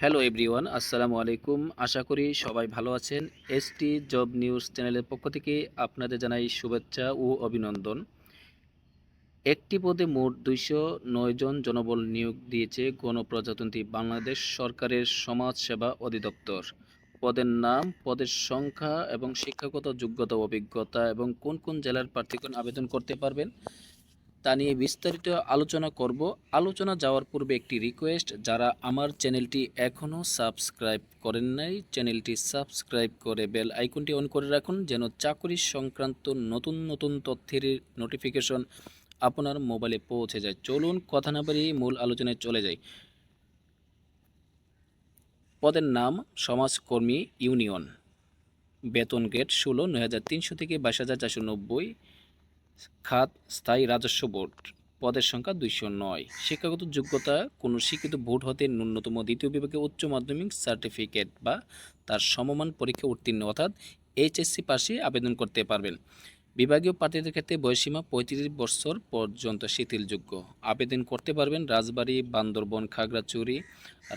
Hello everyone আসসালামু আলাইকুম আশা করি সবাই ভালো আছেন। এসটি জব নিউজ চ্যানেলের পক্ষ থেকে আপনাদের জানাই শুভেচ্ছা ও অভিনন্দন। একটি পদে মোট দুইশো নয় জন জনবল নিয়োগ দিয়েছে গণপ্রজাতন্ত্রী বাংলাদেশ সরকারের সমাজ সেবা অধিদপ্তর। পদের নাম, পদের সংখ্যা এবং শিক্ষাগত যোগ্যতা, অভিজ্ঞতা এবং কোন কোন জেলার প্রার্থীগণ আবেদন করতে পারবেন তা নিয়ে বিস্তারিত আলোচনা করব। আলোচনা যাওয়ার পূর্বে একটি রিকোয়েস্ট যারা আমার চ্যানেলটি এখনও সাবস্ক্রাইব করেন নাই, চ্যানেলটি সাবস্ক্রাইব করে বেল আইকনটি অন করে রাখুন, যেন চাকরি সংক্রান্ত নতুন নতুন তথ্যের নোটিফিকেশন আপনার মোবাইলে পৌঁছে যায়। চলুন কথা না বাড়িয়ে মূল আলোচনায় চলে যাই। পদের নাম সমাজকর্মী ইউনিয়ন। বেতন গেট ষোলো, নয় হাজার তিনশো থেকে বাইশ হাজার চারশো নব্বই। খাত স্থায়ী রাজস্ব বোর্ড। পদের সংখ্যা দুইশো নয়। শিক্ষাগত যোগ্যতা কোনো শিক্ষিত বোর্ড হতে ন্যূনতম দ্বিতীয় বিভাগে উচ্চ মাধ্যমিক সার্টিফিকেট বা তার সমমান পরীক্ষা উত্তীর্ণ, অর্থাৎ এইচএসসি পাশে আবেদন করতে পারবেন। বিভাগীয় প্রার্থীদের ক্ষেত্রে বয়সীমা পঁয়ত্রিশ বছর পর্যন্ত শিথিলযোগ্য। আবেদন করতে পারবেন রাজবাড়ী, বান্দরবন, খাগড়াছড়ি,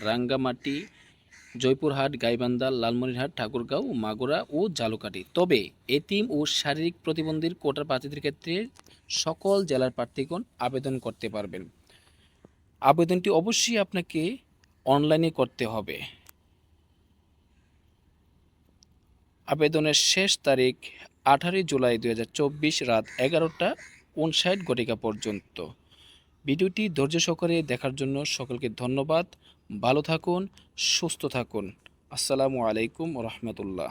রাঙ্গামাটি জয়পুরহাট, গাইবান্ধা, লালমনিরহাট, ঠাকুরগাঁও, মাগুরা ও জালুকাঠি তবে এতিম ও শারীরিক প্রতিবন্ধীর কোটার প্রার্থীদের ক্ষেত্রে সকল জেলার প্রার্থীগণ আবেদন করতে পারবেন। আবেদনটি অবশ্যই আপনাকে অনলাইনে করতে হবে। আবেদনের শেষ তারিখ আঠারোই জুলাই দু হাজার চব্বিশ রাত এগারোটা উনষাট ঘটিকা পর্যন্ত। ভিডিওটি ধৈর্য সহকারে দেখার জন্য সকলকে ধন্যবাদ। ভালো থাকুন সুস্থ থাকুন। আসসালামু আলাইকুম রহমতুল্লাহ।